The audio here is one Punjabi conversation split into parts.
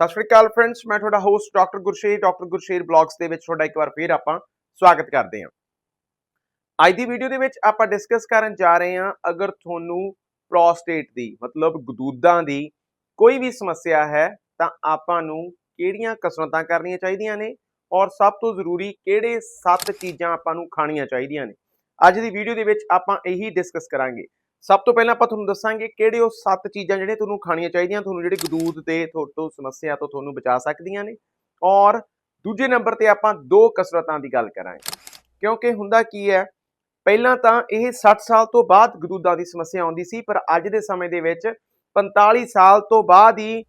ਸਤਿ ਸ਼੍ਰੀ ਅਕਾਲ ਫਰੈਂਡਸ ਮੈਂ ਤੁਹਾਡਾ host doctor Gursher doctor Gursher blogs ਦੇ ਵਿੱਚ ਤੁਹਾਡਾ ਇੱਕ ਵਾਰ ਫੇਰ ਆਪਾਂ ਸਵਾਗਤ ਕਰਦੇ ਹਾਂ। ਅੱਜ ਦੀ ਵੀਡੀਓ ਦੇ ਵਿੱਚ ਆਪਾਂ ਡਿਸਕਸ ਕਰਨ ਜਾ ਰਹੇ ਹਾਂ ਅਗਰ ਤੁਹਾਨੂੰ ਪ੍ਰੋਸਟੇਟ ਦੀ, ਮਤਲਬ ਗਦੂਦਾਂ ਦੀ ਕੋਈ ਵੀ ਸਮੱਸਿਆ ਹੈ, ਤਾਂ ਆਪਾਂ ਨੂੰ ਕਿਹੜੀਆਂ ਕਸਰਤਾਂ ਕਰਨੀਆਂ ਚਾਹੀਦੀਆਂ ਨੇ ਔਰ ਸਭ ਤੋਂ ਜ਼ਰੂਰੀ ਕਿਹੜੇ ਸੱਤ ਚੀਜ਼ਾਂ ਆਪਾਂ ਨੂੰ ਖਾਣੀਆਂ ਚਾਹੀਦੀਆਂ ਨੇ। ਅੱਜ ਦੀ ਵੀਡੀਓ ਦੇ ਵਿੱਚ ਆਪਾਂ ਇਹੀ ਡਿਸਕਸ ਕਰਾਂਗੇ। ਸਭ ਤੋਂ ਪਹਿਲਾਂ ਆਪਾਂ ਤੁਹਾਨੂੰ ਦੱਸਾਂਗੇ ਕਿਹੜੇ ਉਹ ਸੱਤ ਚੀਜ਼ਾਂ ਜਿਹੜੀਆਂ ਤੁਹਾਨੂੰ ਖਾਣੀਆਂ ਚਾਹੀਦੀਆਂ, ਤੁਹਾਨੂੰ ਜਿਹੜੀ ਗਦੂਦ ਤੇ ਤੁਹਾਡੇ ਸਮੱਸਿਆ ਤੋਂ ਤੁਹਾਨੂੰ ਬਚਾ ਸਕਦੀਆਂ ਨੇ। ਔਰ ਦੂਜੇ ਨੰਬਰ ਤੇ ਆਪਾਂ ਦੋ ਕਸਰਤਾਂ ਦੀ ਗੱਲ ਕਰਾਂਗੇ। ਕਿਉਂਕਿ ਹੁੰਦਾ ਕੀ ਹੈ, ਪਹਿਲਾਂ ਤਾਂ ਇਹ 60 ਸਾਲ ਤੋਂ ਬਾਅਦ ਗਦੂਦਾਂ ਦੀ ਸਮੱਸਿਆ ਆਉਂਦੀ ਸੀ, ਪਰ ਅੱਜ ਦੇ ਸਮੇਂ ਦੇ ਵਿੱਚ 45 ਸਾਲ ਤੋਂ ਬਾਅਦ ਹੀ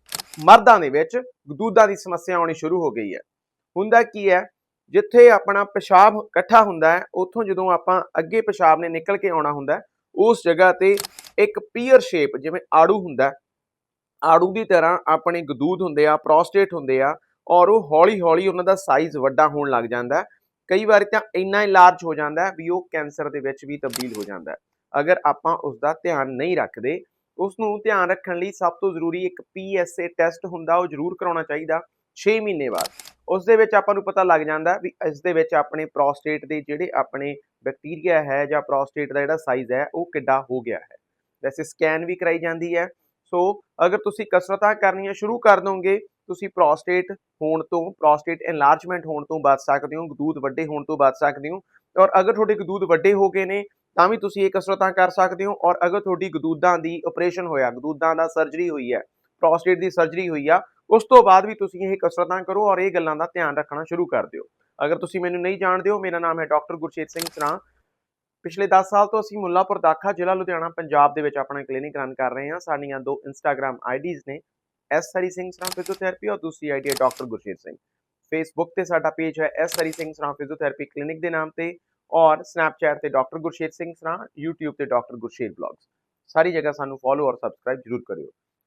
ਮਰਦਾਂ ਦੇ ਵਿੱਚ ਗਦੂਦਾਂ ਦੀ ਸਮੱਸਿਆ ਆਉਣੀ ਸ਼ੁਰੂ ਹੋ ਗਈ ਹੈ। ਹੁੰਦਾ ਕੀ ਹੈ, ਜਿੱਥੇ ਆਪਣਾ ਪਿਸ਼ਾਬ ਇਕੱਠਾ ਹੁੰਦਾ ਹੈ, ਉੱਥੋਂ ਜਦੋਂ ਆਪਾਂ ਅੱਗੇ ਪਿਸ਼ਾਬ ਨੇ ਨਿਕਲ ਕੇ ਆਉਣਾ ਹੁੰਦਾ ਉਸ ਜਗ੍ਹਾ ਤੇ ਇੱਕ ਪੀਅਰ ਸ਼ੇਪ, ਜਿਵੇਂ ਆੜੂ ਹੁੰਦਾ ਆੜੂ ਦੀ ਤਰ੍ਹਾਂ ਆਪਣੇ ਗਦੂਦ ਹੁੰਦੇ ਆ ਪ੍ਰੋਸਟੇਟ ਹੁੰਦੇ ਆ, ਔਰ ਉਹ ਹੌਲੀ-ਹੌਲੀ ਉਹਨਾਂ ਦਾ ਸਾਈਜ਼ ਵੱਡਾ ਹੋਣ ਲੱਗ ਜਾਂਦਾ ਕਈ ਵਾਰ ਤਾਂ ਇੰਨਾ ਲਾਰਜ ਹੋ ਜਾਂਦਾ ਵੀ ਉਹ ਕੈਂਸਰ ਦੇ ਵਿੱਚ ਵੀ ਤਬਦੀਲ ਹੋ ਜਾਂਦਾ ਅਗਰ ਆਪਾਂ ਉਸ ਦਾ ਧਿਆਨ ਨਹੀਂ ਰੱਖਦੇ ਉਸ ਨੂੰ ਧਿਆਨ ਰੱਖਣ ਲਈ ਸਭ ਤੋਂ ਜ਼ਰੂਰੀ ਇੱਕ PSA ਟੈਸਟ ਹੁੰਦਾ, ਉਹ ਜ਼ਰੂਰ ਕਰਾਉਣਾ ਚਾਹੀਦਾ 6 ਮਹੀਨੇ ਬਾਅਦ। ਉਸ ਦੇ ਵਿੱਚ ਆਪਾਂ ਨੂੰ ਪਤਾ ਲੱਗ ਜਾਂਦਾ ਵੀ ਇਸ ਦੇ ਵਿੱਚ ਆਪਣੇ ਪ੍ਰੋਸਟੇਟ ਦੇ ਜਿਹੜੇ ਆਪਣੇ ਬੈਕਟੀਰੀਆ ਹੈ ਜਾਂ ਪ੍ਰੋਸਟੇਟ ਦਾ ਜਿਹੜਾ ਸਾਈਜ਼ ਹੈ, ਉਹ ਕਿੱਡਾ ਹੋ ਗਿਆ ਹੈ। ਵੈਸੇ ਸਕੈਨ ਵੀ ਕਰਾਈ ਜਾਂਦੀ ਹੈ। ਸੋ ਅਗਰ ਤੁਸੀਂ ਕਸਰਤਾਂ ਕਰਨੀਆਂ ਸ਼ੁਰੂ ਕਰ ਦੋਗੇ, ਤੁਸੀਂ ਪ੍ਰੋਸਟੇਟ ਹੋਣ ਤੋਂ ਪ੍ਰੋਸਟੇਟ ਐਨਲਾਰਜਮੈਂਟ ਹੋਣ ਤੋਂ ਬਚ ਸਕਦੇ ਹੋ, ਗਦੂਦ ਵੱਡੇ ਹੋਣ ਤੋਂ ਬਚ ਸਕਦੇ ਹੋ। ਔਰ ਅਗਰ ਤੁਹਾਡੇ ਗਦੂਦ ਵੱਡੇ ਹੋ ਗਏ ਨੇ, ਤਾਂ ਵੀ ਤੁਸੀਂ ਇਹ ਕਸਰਤਾਂ ਕਰ ਸਕਦੇ ਹੋ। ਔਰ ਅਗਰ ਤੁਹਾਡੀ ਗਦੂਦਾਂ ਦੀ ਆਪਰੇਸ਼ਨ ਹੋਇਆ, ਗਦੂਦਾਂ ਦਾ ਸਰਜਰੀ ਹੋਈ ਹੈ ਪ੍ਰੋਸਟੇਟ ਦੀ ਸਰਜਰੀ ਹੋਈ ਆ ਉਸ ਤੋਂ ਬਾਅਦ ਵੀ ਤੁਸੀਂ ਇਹ ਕਸਰਤਾਂ ਕਰੋ ਔਰ ਇਹ ਗੱਲਾਂ ਦਾ ਧਿਆਨ ਰੱਖਣਾ ਸ਼ੁਰੂ ਕਰ ਦਿਓ। ਅਗਰ ਤੁਸੀਂ ਮੈਨੂੰ ਨਹੀਂ ਜਾਣਦੇ ਹੋ, ਮੇਰਾ ਨਾਮ ਹੈ ਡਾਕਟਰ ਗੁਰਸ਼ੇਤ ਸਿੰਘ ਸਰਾਂ। ਪਿਛਲੇ 10 ਸਾਲ ਤੋਂ ਅਸੀਂ ਮੁੱਲਾਪੁਰ ਦਾਖਾ ਜ਼ਿਲ੍ਹਾ ਲੁਧਿਆਣਾ, ਪੰਜਾਬ ਦੇ ਵਿੱਚ ਆਪਣਾ ਕਲੀਨਿਕ ਰਨ ਕਰ ਰਹੇ ਹਾਂ। ਸਾਡੀਆਂ ਦੋ ਇੰਸਟਾਗ੍ਰam ਆਈਡੀਜ਼ ਨੇ ਐਸ ਹਰੀ ਸਿੰਘ ਸਰਾਂ ਫਿਜ਼ੀਓਥੈਰੇਪੀ ਔਰ ਦੂਸਰੀ ਆਈਡੀ ਹੈ ਡਾਕਟਰ ਗੁਰਸ਼ੇਤ ਸਿੰਘ। ਫੇਸਬੁੱਕ ਤੇ ਸਾਡਾ ਪੇਜ ਹੈ S Hari Singh Sran physiotherapy clinic ਦੇ ਨਾਮ ਤੇ ਔਰ ਸਨੈਪਚੈਟ ਤੇ ਡਾਕਟਰ ਗੁਰਸ਼ੇਤ ਸਿੰਘ ਸਰਾਂ, YouTube ਤੇ ਡਾਕਟਰ ਗੁਰਸ਼ੇਤ ਬਲੌਗਸ ਸਾਰੀ ਜਗ੍ਹਾ ਸਾਨੂੰ ਫੋਲੋ ਔਰ ਸਬਸਕ੍ਰਾਈਬ ਜ਼ਰੂਰ ਕਰਿਓ।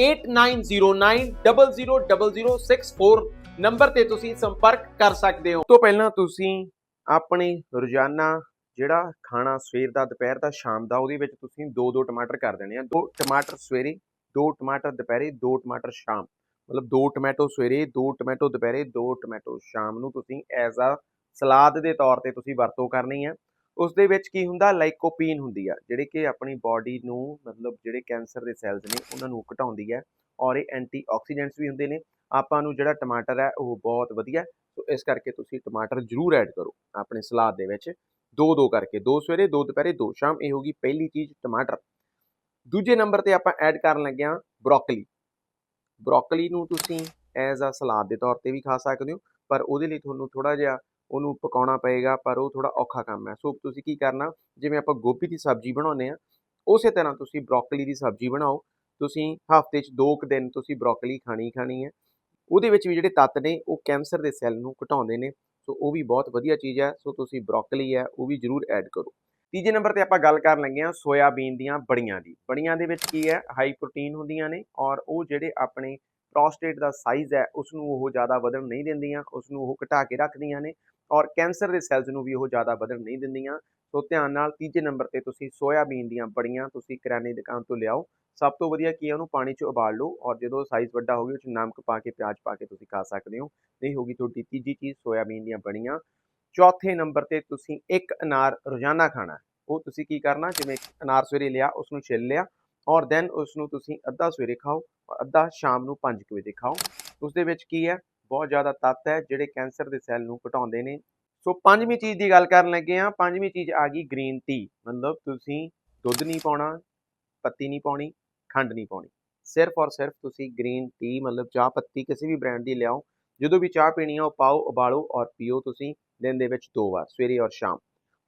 8909000064 ਨੰਬਰ ਤੇ ਤੁਸੀਂ ਸੰਪਰਕ ਕਰ ਸਕਦੇ ਹੋ। ਤੋਂ ਪਹਿਲਾਂ ਤੁਸੀਂ ਆਪਣੇ ਰੋਜ਼ਾਨਾ ਜਿਹੜਾ ਖਾਣਾ ਸਵੇਰ ਦਾ, ਦੁਪਹਿਰ ਦਾ, ਸ਼ਾਮ ਦਾ, ਉਹਦੇ ਵਿੱਚ ਤੁਸੀਂ ਦੋ ਦੋ ਟਮਾਟਰ ਕਰ ਦੇਣੇ ਆ। ਦੋ ਟਮਾਟਰ ਸਵੇਰੇ, ਦੋ ਟਮਾਟਰ ਦੁਪਹਿਰੇ, ਦੋ ਟਮਾਟਰ ਸ਼ਾਮ। ਮਤਲਬ ਦੋ ਟੋਮੈਟੋ ਸਵੇਰੇ, ਦੋ ਟੋਮੈਟੋ ਦੁਪਹਿਰੇ, ਦੋ ਟੋਮੈਟੋ ਸ਼ਾਮ ਨੂੰ ਤੁਸੀਂ ਐਜ਼ ਆ ਸਲਾਦ ਦੇ ਤੌਰ ਤੇ ਤੁਸੀਂ ਵਰਤੋਂ ਕਰਨੀ ਹੈ ਉਸ ਦੇ ਵਿੱਚ ਕੀ ਹੁੰਦਾ? ਲਾਈਕੋਪੀਨ ਹੁੰਦੀ ਆ, ਜਿਹੜੇ ਕਿ ਆਪਣੀ ਬਾਡੀ ਨੂੰ ਮਤਲਬ ਜਿਹੜੇ ਕੈਂਸਰ ਦੇ ਸੈਲਸ ਨੇ, ਉਹਨਾਂ ਨੂੰ ਘਟਾਉਂਦੀ ਹੈ ਔਰ ਇਹ ਐਂਟੀਆਕਸੀਡੈਂਟਸ ਵੀ ਹੁੰਦੇ ਨੇ। ਆਪਾਂ ਨੂੰ ਜਿਹੜਾ ਟਮਾਟਰ ਹੈ ਉਹ ਬਹੁਤ ਵਧੀਆ। ਸੋ ਇਸ ਕਰਕੇ ਤੁਸੀਂ ਟਮਾਟਰ ਜ਼ਰੂਰ ਐਡ ਕਰੋ ਆਪਣੇ ਸਲਾਦ ਦੇ ਵਿੱਚ। ਦੋ ਦੋ ਕਰਕੇ, ਦੋ ਸਵੇਰੇ, ਦੋ ਦੁਪਹਿਰੇ, ਦੋ ਸ਼ਾਮ, ਇਹ ਹੋਗੀ ਪਹਿਲੀ ਚੀਜ਼ ਟਮਾਟਰ। ਦੂਜੇ ਨੰਬਰ ਤੇ ਆਪਾਂ ਐਡ ਕਰਨ ਲੱਗੇ ਹਾਂ ਬ੍ਰੋਕਲੀ ਬ੍ਰੋਕਲੀ ਨੂੰ ਤੁਸੀਂ ਐਜ਼ ਅ ਸਲਾਦ ਦੇ ਤੌਰ ਤੇ ਵੀ ਖਾ ਸਕਦੇ ਹੋ, ਪਰ ਉਹਦੇ ਲਈ ਤੁਹਾਨੂੰ ਥੋੜਾ ਜਿਹਾ ਉਹਨੂੰ ਪਕਾਉਣਾ ਪਏਗਾ, ਪਰ ਉਹ ਥੋੜਾ ਔਖਾ ਕੰਮ ਹੈ। ਸੋ ਤੁਸੀਂ ਕੀ ਕਰਨਾ, ਜਿਵੇਂ ਆਪਾਂ ਗੋਭੀ ਦੀ ਸਬਜ਼ੀ ਬਣਾਉਂਦੇ ਆ ਉਸੇ ਤਰ੍ਹਾਂ ਤੁਸੀਂ ਬ੍ਰੋਕਲੀ ਦੀ ਸਬਜ਼ੀ ਬਣਾਓ। ਤੁਸੀਂ ਹਫ਼ਤੇ 'ਚ ਦੋ ਕੁ ਦਿਨ ਤੁਸੀਂ ਬ੍ਰੋਕਲੀ ਖਾਣੀ ਖਾਣੀ ਹੈ। ਉਹਦੇ ਵਿੱਚ ਵੀ ਜਿਹੜੇ ਤੱਤ ਨੇ, ਉਹ ਕੈਂਸਰ ਦੇ ਸੈੱਲ ਨੂੰ ਘਟਾਉਂਦੇ ਨੇ। ਸੋ ਉਹ ਵੀ ਬਹੁਤ ਵਧੀਆ ਚੀਜ਼ ਹੈ। ਸੋ ਤੁਸੀਂ ਬ੍ਰੋਕਲੀ ਹੈ, ਉਹ ਵੀ ਜ਼ਰੂਰ ਐਡ ਕਰੋ। ਤੀਜੇ ਨੰਬਰ ਤੇ ਆਪਾਂ ਗੱਲ ਕਰਨ ਲੱਗੇ ਹਾਂ ਸੋਇਆਬੀਨ ਦੀਆਂ ਬੜੀਆਂ ਦੀ। ਬੜੀਆਂ ਦੇ ਵਿੱਚ ਕੀ ਹੈ? ਹਾਈ ਪ੍ਰੋਟੀਨ ਹੁੰਦੀਆਂ ਨੇ ਔਰ ਉਹ ਜਿਹੜੇ ਆਪਣੇ ਪ੍ਰੋਸਟੇਟ ਦਾ ਸਾਈਜ਼ ਹੈ ਉਸ ਨੂੰ ਉਹ ਜ਼ਿਆਦਾ ਵਧਣ ਨਹੀਂ ਦਿੰਦੀਆਂ ਉਸ ਨੂੰ ਉਹ ਘਟਾ ਕੇ ਰੱਖਦੀਆਂ ਨੇ। ਔਰ ਕੈਂਸਰ ਦੇ ਸੈਲਸ ਨੂੰ ਵੀ ਉਹ ਜ਼ਿਆਦਾ ਵਧਣ ਨਹੀਂ ਦਿੰਦੀਆਂ। ਸੋ ਧਿਆਨ ਨਾਲ ਤੀਜੇ ਨੰਬਰ ਤੇ ਤੁਸੀਂ ਸੋਇਆਬੀਨ ਦੀਆਂ ਬੜੀਆਂ ਤੁਸੀਂ ਕਿਰਾਣੇ ਦੁਕਾਨ ਤੋਂ ਲਿਆਓ। ਸਭ ਤੋਂ ਵਧੀਆ ਕੀ ਹੈ ਉਹਨੂੰ ਪਾਣੀ 'ਚ ਉਬਾਲ ਲਓ ਔਰ ਜਦੋਂ ਸਾਈਜ਼ ਵੱਡਾ ਹੋ ਗਿਆ ਉਹ 'ਚ ਨਮਕ ਪਾ ਕੇ ਪਿਆਜ਼ ਪਾ ਕੇ ਤੁਸੀਂ ਖਾ ਸਕਦੇ ਹੋ। ਨਹੀਂ ਹੋਗੀ ਤੁਹਾਡੀ ਤੀਜੀ ਚੀਜ਼ ਸੋਇਆਬੀਨ ਦੀਆਂ ਬੜੀਆਂ। ਚੌਥੇ ਨੰਬਰ ਤੇ ਤੁਸੀਂ ਇੱਕ ਅਨਾਰ ਰੋਜ਼ਾਨਾ ਖਾਣਾ। ਉਹ ਤੁਸੀਂ ਕੀ ਕਰਨਾ ਜਿਵੇਂ ਅਨਾਰ ਸਵੇਰੇ ਲਿਆ ਉਸ ਨੂੰ ਛਿੱਲ ਲਿਆ ਔਰ ਦੈਨ ਉਸ ਨੂੰ ਤੁਸੀਂ ਅੱਧਾ ਸਵੇਰੇ ਖਾਓ ਅੱਧਾ ਸ਼ਾਮ ਨੂੰ 5 ਵਜੇ ਖਾਓ। ਉਸ ਦੇ ਵਿੱਚ ਕੀ ਹੈ? ਬਹੁਤ ਜ਼ਿਆਦਾ ਤੱਤ ਹੈ, ਜਿਹੜੇ ਕੈਂਸਰ ਦੇ ਸੈੱਲ ਨੂੰ ਘਟਾਉਂਦੇ ਨੇ। ਸੋ ਪੰਜਵੀਂ ਚੀਜ਼ ਦੀ ਗੱਲ ਕਰਨ ਲੱਗੇ ਆ ਪੰਜਵੀਂ ਚੀਜ਼ ਆ ਗਈ ਗ੍ਰੀਨ ਟੀ। ਮਤਲਬ ਤੁਸੀਂ ਦੁੱਧ ਨਹੀਂ ਪਾਉਣਾ, ਪੱਤੀ ਨਹੀਂ ਪਾਉਣੀ, ਖੰਡ ਨਹੀਂ ਪਾਉਣੀ। ਸਿਰਫ ਔਰ ਸਿਰਫ ਤੁਸੀਂ ਗ੍ਰੀਨ ਟੀ, ਮਤਲਬ ਚਾਹ ਪੱਤੀ ਕਿਸੇ ਵੀ ਬ੍ਰਾਂਡ ਦੀ ਲਿਆਓ। ਜਦੋਂ ਵੀ ਚਾਹ ਪੀਣੀ ਆ, ਉਹ ਪਾਓ, ਉਬਾਲੋ ਔਰ ਪੀਓ ਤੁਸੀਂ ਦਿਨ ਦੇ ਵਿੱਚ ਦੋ ਵਾਰ, ਸਵੇਰੇ ਔਰ ਸ਼ਾਮ।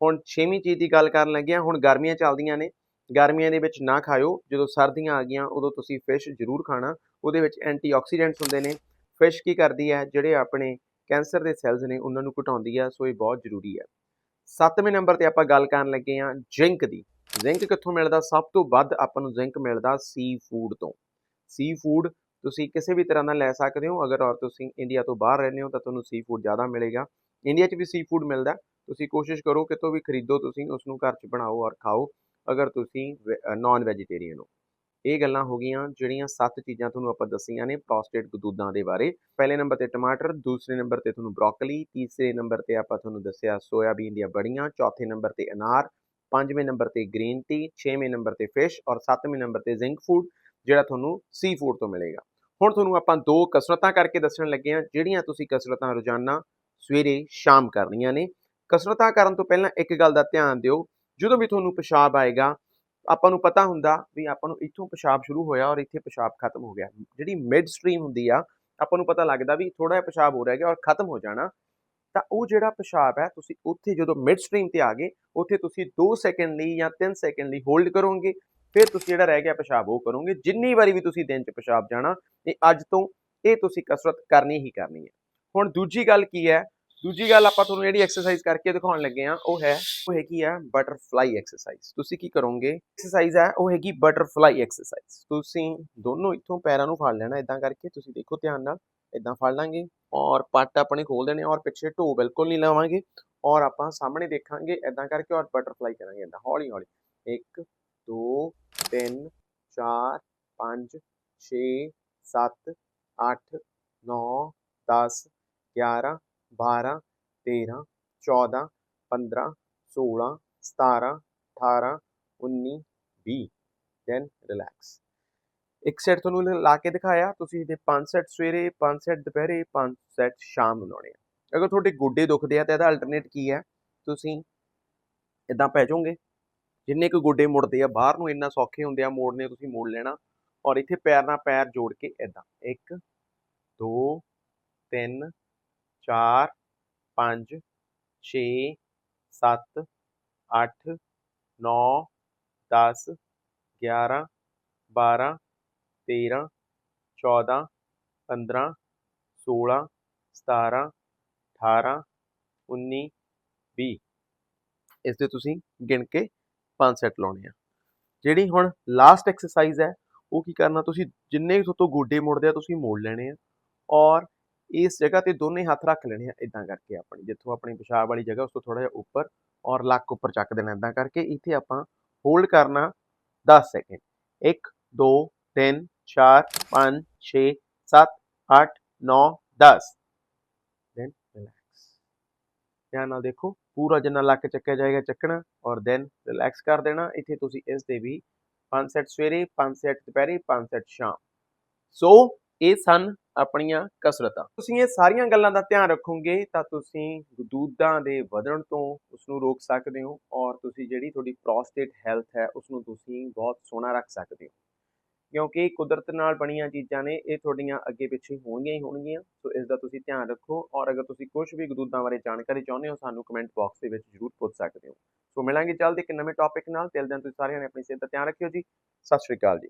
ਹੁਣ ਛੇਵੀਂ ਚੀਜ਼ ਦੀ ਗੱਲ ਕਰਨ ਲੱਗੇ ਆ ਹੁਣ ਗਰਮੀਆਂ ਚੱਲਦੀਆਂ ਨੇ। ਗਰਮੀਆਂ ਦੇ ਵਿੱਚ ਨਾ ਖਾਇਓ। ਜਦੋਂ ਸਰਦੀਆਂ ਆ ਗਈਆਂ, ਉਦੋਂ ਤੁਸੀਂ ਫਿਸ਼ ਜ਼ਰੂਰ ਖਾਣਾ। ਉਹਦੇ ਵਿੱਚ ਐਂਟੀਆਕਸੀਡੈਂਟਸ ਹੁੰਦੇ ਨੇ। ਫਿਸ਼ ਕੀ ਕਰਦੀ ਹੈ, ਜਿਹੜੇ ਆਪਣੇ ਕੈਂਸਰ ਦੇ ਸੈਲਸ ਨੇ ਉਹਨਾਂ ਨੂੰ ਘਟਾਉਂਦੀ ਹੈ ਸੋ ਇਹ ਬਹੁਤ ਜ਼ਰੂਰੀ ਹੈ। ਸੱਤਵੇਂ ਨੰਬਰ ਤੇ ਆਪਾਂ ਗੱਲ ਕਰਨ ਲੱਗੇ ਹਾਂ ਜ਼ਿੰਕ ਦੀ। ਜ਼ਿੰਕ ਕਿੱਥੋਂ ਮਿਲਦਾ? ਸਭ ਤੋਂ ਵੱਧ ਆਪਾਂ ਨੂੰ ਜ਼ਿੰਕ ਮਿਲਦਾ ਸੀ ਫੂਡ ਤੋਂ। ਸੀ ਫੂਡ ਤੁਸੀਂ ਕਿਸੇ ਵੀ ਤਰ੍ਹਾਂ ਦਾ ਲੈ ਸਕਦੇ ਹੋ, ਅਗਰ ਔਰ ਤੁਸੀਂ ਇੰਡੀਆ ਤੋਂ ਬਾਹਰ ਰਹਿੰਦੇ ਹੋ ਤਾਂ ਤੁਹਾਨੂੰ ਸੀ ਫੂਡ ਜ਼ਿਆਦਾ ਮਿਲੇਗਾ। ਇੰਡੀਆ 'ਚ ਵੀ ਸੀ ਫੂਡ ਮਿਲਦਾ। ਤੁਸੀਂ ਕੋਸ਼ਿਸ਼ ਕਰੋ ਕਿਤੋਂ ਵੀ ਖਰੀਦੋ ਤੁਸੀਂ ਉਸ ਨੂੰ ਘਰ 'ਚ ਬਣਾਓ ਔਰ ਖਾਓ, ਅਗਰ ਤੁਸੀਂ ਨਾਨ ਵੈਜੀਟੇਰੀਅਨ ਹੋ। ਇਹ ਗੱਲਾਂ ਹੋ ਗਈਆਂ ਜਿਹੜੀਆਂ ਸੱਤ ਚੀਜ਼ਾਂ ਤੁਹਾਨੂੰ ਆਪਾਂ ਦੱਸੀਆਂ ਨੇ ਪ੍ਰੋਸਟੇਟ ਗਦੂਦਾਂ ਦੇ ਬਾਰੇ। ਪਹਿਲੇ ਨੰਬਰ ਤੇ ਟਮਾਟਰ, ਦੂਸਰੇ ਨੰਬਰ ਤੇ ਤੁਹਾਨੂੰ ਬ੍ਰੋਕਲੀ, ਤੀਸਰੇ ਨੰਬਰ ਤੇ ਆਪਾਂ ਤੁਹਾਨੂੰ ਦੱਸਿਆ ਸੋਇਆਬੀਨ ਦੀਆਂ ਬੜੀਆਂ, ਚੌਥੇ ਨੰਬਰ ਤੇ ਅਨਾਰ, ਪੰਜਵੇਂ ਨੰਬਰ ਤੇ ਗ੍ਰੀਨ ਟੀ, ਛੇਵੇਂ ਨੰਬਰ ਤੇ ਫਿਸ਼ ਔਰ ਸੱਤਵੇਂ ਨੰਬਰ ਤੇ ਜ਼ਿੰਕ ਫੂਡ, ਜਿਹੜਾ ਤੁਹਾਨੂੰ ਸੀ ਫੂਡ ਤੋਂ ਮਿਲੇਗਾ। ਹੁਣ ਤੁਹਾਨੂੰ ਆਪਾਂ ਦੋ ਕਸਰਤਾਂ ਕਰਕੇ ਦੱਸਣ ਲੱਗੇ ਹਾਂ, ਜਿਹੜੀਆਂ ਤੁਸੀਂ ਕਸਰਤਾਂ ਰੋਜ਼ਾਨਾ ਸਵੇਰੇ, ਸ਼ਾਮ ਕਰਨੀਆਂ ਨੇ। ਕਸਰਤਾਂ ਕਰਨ ਤੋਂ ਪਹਿਲਾਂ ਇੱਕ ਗੱਲ ਦਾ ਧਿਆਨ ਦਿਓ, ਜਦੋਂ ਵੀ ਤੁਹਾਨੂੰ ਪਿਸ਼ਾਬ ਆਏਗਾ ਆਪਾਂ ਨੂੰ ਪਤਾ ਹੁੰਦਾ ਵੀ ਆਪਾਂ ਨੂੰ ਇੱਥੋਂ ਪਿਸ਼ਾਬ ਸ਼ੁਰੂ ਹੋਇਆ ਔਰ ਇੱਥੇ ਪਿਸ਼ਾਬ ਖਤਮ ਹੋ ਗਿਆ। ਜਿਹੜੀ ਮਿਡ ਸਟ੍ਰੀਮ ਹੁੰਦੀ ਆ, ਆਪਾਂ ਨੂੰ ਪਤਾ ਲੱਗਦਾ ਵੀ ਥੋੜਾ ਜਿਹਾ ਪਿਸ਼ਾਬ ਹੋ ਰਿਹਾ ਗਿਆ ਔਰ ਖਤਮ ਹੋ ਜਾਣਾ। ਤਾਂ ਉਹ ਜਿਹੜਾ ਪਿਸ਼ਾਬ ਹੈ, ਤੁਸੀਂ ਉੱਥੇ ਜਦੋਂ ਮਿਡ ਸਟ੍ਰੀਮ ਤੇ ਆ ਗਏ, ਉੱਥੇ ਤੁਸੀਂ 2 ਸੈਕਿੰਡ ਲਈ ਜਾਂ 3 ਸੈਕਿੰਡ ਲਈ ਹੋਲਡ ਕਰੋਗੇ, ਫਿਰ ਤੁਸੀਂ ਜਿਹੜਾ ਰਹਿ ਗਿਆ ਪਿਸ਼ਾਬ ਉਹ ਕਰੋਗੇ। ਜਿੰਨੀ ਵਾਰੀ ਵੀ ਤੁਸੀਂ ਦਿਨ 'ਚ ਪਿਸ਼ਾਬ ਜਾਣਾ ਤੇ ਅੱਜ ਤੋਂ ਇਹ ਤੁਸੀਂ ਕਸਰਤ ਕਰਨੀ ਹੀ ਕਰਨੀ ਹੈ। ਹੁਣ ਦੂਜੀ ਗੱਲ ਕੀ ਹੈ ਦੂਜੀ ਗੱਲ ਆਪਾਂ ਤੁਹਾਨੂੰ ਜਿਹੜੀ ਐਕਸਰਸਾਈਜ਼ ਕਰਕੇ ਦਿਖਾਉਣ ਲੱਗੇ ਆ ਉਹ ਹੈ, ਉਹ ਹੈਗੀ ਆ ਬਟਰਫਲਾਈ ਐਕਸਰਸਾਈਜ਼ ਤੁਸੀਂ ਕੀ ਕਰੋਗੇ? ਐਕਸਰਸਾਈਜ਼ ਹੈ, ਉਹ ਹੈਗੀ ਬਟਰਫਲਾਈ ਐਕਸਰਸਾਈਜ਼ ਤੁਸੀਂ ਦੋਨੋਂ ਇੱਥੋਂ ਪੈਰਾਂ ਨੂੰ ਫੜ ਲੈਣਾ ਇਦਾਂ ਕਰਕੇ, ਤੁਸੀਂ ਦੇਖੋ ਧਿਆਨ ਨਾਲ ਇਦਾਂ ਫੜ ਲਾਂਗੇ ਔਰ ਪੱਟ ਆਪਣੇ ਖੋਲ ਦੇਣੇ ਔਰ ਪਿੱਛੇ ਢੋ ਬਿਲਕੁਲ ਨਹੀਂ ਲਾਵਾਂਗੇ ਔਰ ਆਪਾਂ ਸਾਹਮਣੇ ਦੇਖਾਂਗੇ ਇਦਾਂ ਕਰਕੇ ਔਰ ਬਟਰਫਲਾਈ ਕਰਾਂਗੇ ਇਦਾਂ ਹੌਲੀ ਹੌਲੀ। 1 2 3 4 5 6 7 8 9 10 11 12 13 14 15 16 17 18 19 20 ਦੈਨ ਰਿਲੈਕਸ ਇੱਕ ਸੈੱਟ ਤੁਹਾਨੂੰ ਲਾ ਕੇ ਦਿਖਾਇਆ। ਤੁਸੀਂ ਇਹਦੇ ਪੰਜ ਸੈੱਟ ਸਵੇਰੇ, ਪੰਜ ਸੈੱਟ ਦੁਪਹਿਰੇ, ਪੰਜ ਸੈੱਟ ਸ਼ਾਮ ਨੂੰ ਲਾਉਣੇ ਆ। ਅਗਰ ਤੁਹਾਡੇ ਗੋਡੇ ਦੁਖਦੇ ਆ ਤਾਂ ਇਹਦਾ ਅਲਟਰਨੇਟ ਕੀ ਹੈ? ਤੁਸੀਂ ਇਦਾਂ ਪੈ ਜਾਓਗੇ। ਜਿੰਨੇ ਕੁ ਗੋਡੇ ਮੁੜਦੇ ਆ, ਬਾਹਰ ਨੂੰ ਇੰਨਾ ਸੌਖੇ ਹੁੰਦੇ ਆ, ਮੋੜਨੇ ਤੁਸੀਂ ਮੋੜ ਲੈਣਾ। ਔਰ ਇੱਥੇ ਪੈਰ ਨਾਲ ਪੈਰ ਜੋੜ ਕੇ ਇਦਾਂ 1 2 3 4 5 6 7 8 9 10 11 12 13 14 15 16 17 18 19 20 ਇਸ 'ਤੇ ਤੁਸੀਂ ਗਿਣ ਕੇ ਪੰਜ ਸੈੱਟ ਲਾਉਣੇ ਆ। ਜਿਹੜੀ ਹੁਣ ਲਾਸਟ ਐਕਸਰਸਾਈਜ਼ ਹੈ, ਉਹ ਕੀ ਕਰਨਾ, ਤੁਸੀਂ ਜਿੰਨੇ ਤੋਂ ਗੋਡੇ ਮੁੜਦੇ ਆ, ਤੁਸੀਂ ਮੋੜ ਲੈਣੇ ਆ। ਔਰ ਇਸ ਜਗ੍ਹਾ ਤੇ ਦੋਨੇ ਹੱਥ ਰੱਖ ਲੈਣੇ ਆ ਇਦਾਂ ਕਰਕੇ ਆਪਣੀ ਜਿੱਥੋਂ ਆਪਣੀ ਪਿਸ਼ਾਬ ਵਾਲੀ ਜਗ੍ਹਾ ਉਸ ਤੋਂ ਥੋੜਾ ਜਿਹਾ ਉੱਪਰ ਔਰ ਲੱਕ ਉੱਪਰ ਚੱਕ ਦੇਣਾ ਇਦਾਂ ਕਰਕੇ ਇੱਥੇ ਆਪਾਂ ਹੋਲਡ ਕਰਨਾ 10 ਸੈਕਿੰਡ 1 2 3 4 5 6 7 8 9 10 ਦੈਨ ਰਿਲੈਕਸ ਧਿਆਨ ਨਾਲ ਦੇਖੋ ਪੂਰਾ ਜਿੰਨਾ ਲੱਕ ਚੱਕਿਆ ਜਾਏਗਾ ਚੱਕਣਾ ਔਰ ਦੈਨ ਰਿਲੈਕਸ ਕਰ ਦੇਣਾ ਇੱਥੇ ਤੁਸੀਂ ਇਸ ਦੇ ਵੀ 5 ਸੈਟ ਸਵੇਰੇ 5 ਸੈਟ ਦੁਪਹਿਰੇ 5 ਸੈਟ ਸ਼ਾਮ ਸੋ ਇਹ ਸਨ ਆਪਣੀਆਂ ਕਸਰਤਾਂ। ਤੁਸੀਂ ਇਹ ਸਾਰੀਆਂ ਗੱਲਾਂ ਦਾ ਧਿਆਨ ਰੱਖੋਗੇ ਤਾਂ ਤੁਸੀਂ ਗਦੂਦਾਂ ਦੇ ਵਧਣ ਤੋਂ ਉਸ ਨੂੰ ਰੋਕ ਸਕਦੇ ਹੋ ਔਰ ਤੁਸੀਂ ਜਿਹੜੀ ਤੁਹਾਡੀ ਪ੍ਰੋਸਟੇਟ ਹੈਲਥ ਹੈ ਉਸ ਨੂੰ ਤੁਸੀਂ ਬਹੁਤ ਸੋਹਣਾ ਰੱਖ ਸਕਦੇ ਹੋ। ਕਿਉਂਕਿ ਕੁਦਰਤ ਨਾਲ ਬਣੀਆਂ ਚੀਜ਼ਾਂ ਨੇ, ਇਹ ਤੁਹਾਡੀਆਂ ਅੱਗੇ ਪਿੱਛੇ ਹੋਣਗੀਆਂ ਹੀ ਹੋਣਗੀਆਂ, ਸੋ ਇਸ ਦਾ ਤੁਸੀਂ ਧਿਆਨ ਰੱਖੋ ਔਰ ਅਗਰ ਤੁਸੀਂ ਕੁਝ ਵੀ ਗਦੂਦਾਂ ਬਾਰੇ ਜਾਣਕਾਰੀ ਚਾਹੁੰਦੇ ਹੋ ਸਾਨੂੰ ਕਮੈਂਟ ਬਾਕਸ ਦੇ ਵਿੱਚ ਜ਼ਰੂਰ ਪੁੱਛ ਸਕਦੇ ਹੋ। ਸੋ ਮਿਲਾਂਗੇ ਜਲਦ ਇੱਕ ਨਵੇਂ ਟੌਪਿਕ ਨਾਲ ਤਿਲ ਦਿਨ ਤੁਸੀਂ ਸਾਰਿਆਂ ਨੇ ਆਪਣੀ ਸਿਹਤ ਦਾ ਧਿਆਨ ਰੱਖਿਓ ਜੀ। ਸਤਿ ਸ਼੍ਰੀ ਅਕਾਲ ਜੀ।